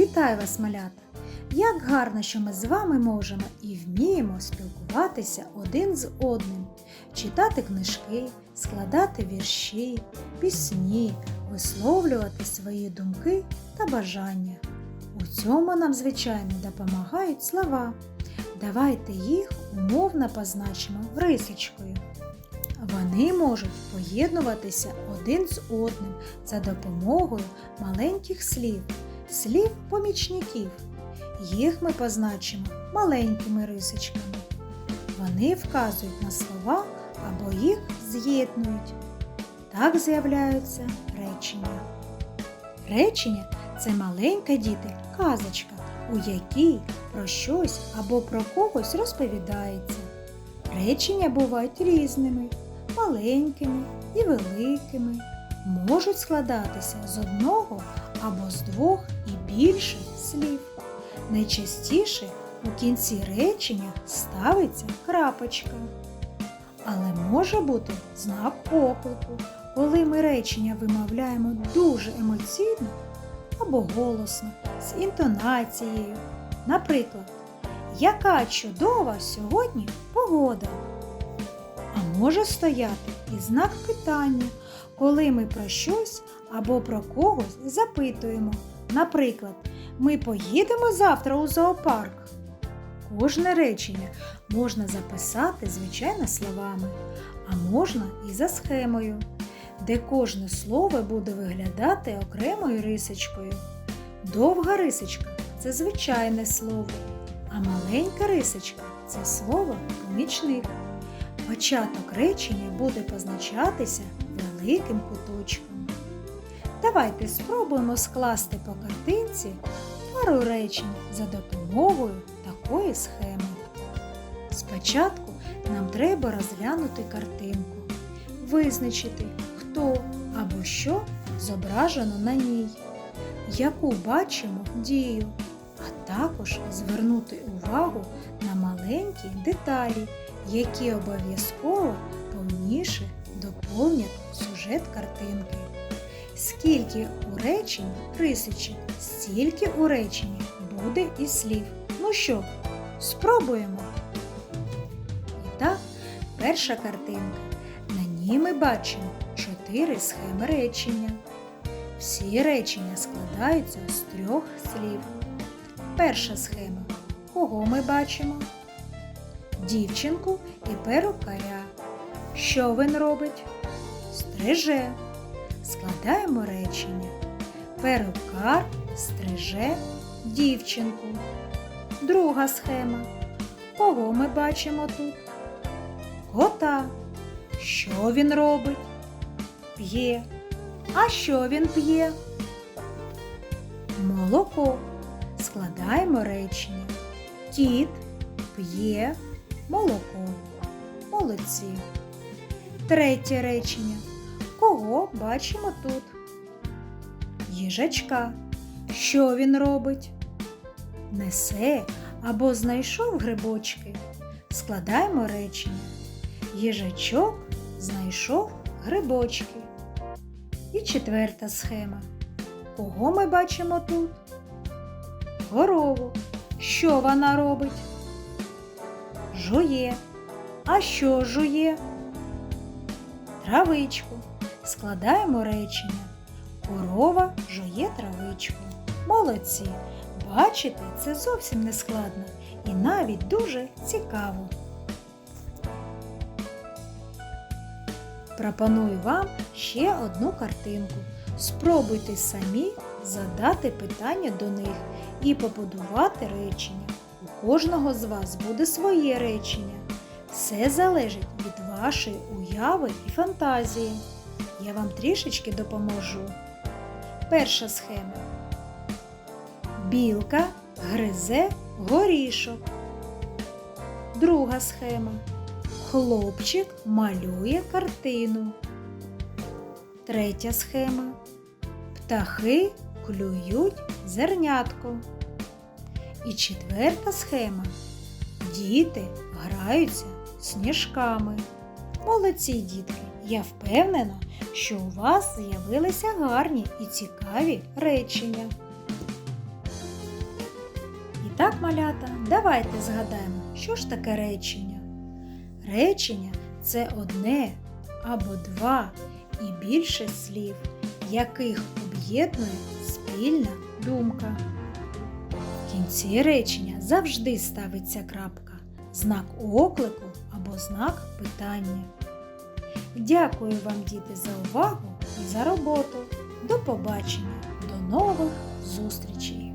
Вітаю вас, малята! Як гарно, що ми з вами можемо і вміємо спілкуватися один з одним, читати книжки, складати вірші, пісні, висловлювати свої думки та бажання. У цьому нам, звичайно, допомагають слова. Давайте їх умовно позначимо рисочкою. Вони можуть поєднуватися один з одним за допомогою маленьких слів, слів помічників. Їх ми позначимо маленькими рисочками. Вони вказують на слова або їх з'єднують. Так з'являються речення. Речення це маленька діти казочка, у якій про щось або про когось розповідається. Речення бувають різними, маленькими і великими, можуть складатися з одного або з двох і більше слів. Найчастіше у кінці речення ставиться крапочка. Але може бути знак оклику, коли ми речення вимовляємо дуже емоційно або голосно, з інтонацією. Наприклад, яка чудова сьогодні погода? А може стояти і знак питання, коли ми про щось або про когось запитуємо. Наприклад, ми поїдемо завтра у зоопарк. Кожне речення можна записати, звичайно, словами, а можна і за схемою, де кожне слово буде виглядати окремою рисочкою. Довга рисочка це звичайне слово, а маленька рисочка це слово помічник. Початок речення буде позначатися великим куточком. Давайте спробуємо скласти по картинці пару речень за допомогою такої схеми. Спочатку нам треба розглянути картинку, визначити, хто або що зображено на ній, яку бачимо дію, а також звернути увагу на маленькі деталі, які обов'язково повніше доповнять сюжет картинки. Скільки у реченні рисичок, стільки у реченні буде і слів. Ну що, спробуємо. І так, перша картинка. На ній ми бачимо чотири схеми речення. Всі речення складаються з трьох слів. Перша схема. Кого ми бачимо? Дівчинку і перукаря. Що він робить? Стриже. Складаємо речення. Перукар стриже дівчинку. Друга схема. Кого ми бачимо тут? Кота. Що він робить? П'є. А що він п'є? Молоко. Складаємо речення. Кіт п'є молоко. Молодці. Третє речення. Кого бачимо тут? Їжачка. Що він робить? Несе або знайшов грибочки. Складаємо речення. Їжачок знайшов грибочки. І четверта схема. Кого ми бачимо тут? Корову. Що вона робить? Жує. А що жує? Травичку. Складаємо речення. Корова жує травичку. Молодці! Бачите, це зовсім не складно і навіть дуже цікаво. Пропоную вам ще одну картинку. Спробуйте самі задати питання до них і побудувати речення. У кожного з вас буде своє речення. Все залежить від вашої уяви і фантазії. Я вам трішечки допоможу. Перша схема. Білка гризе горішок. Друга схема. Хлопчик малює картину. Третя схема. Птахи клюють зернятко. І четверта схема. Діти граються сніжками. Молодці дітки! Я впевнена, що у вас з'явилися гарні і цікаві речення. І так, малята, давайте згадаємо, що ж таке речення. Речення це одне або два і більше слів, яких об'єднує спільна думка. Кінці речення завжди ставиться крапка, знак оклику або знак питання. Дякую вам, діти, за увагу і за роботу. До побачення, до нових зустрічей!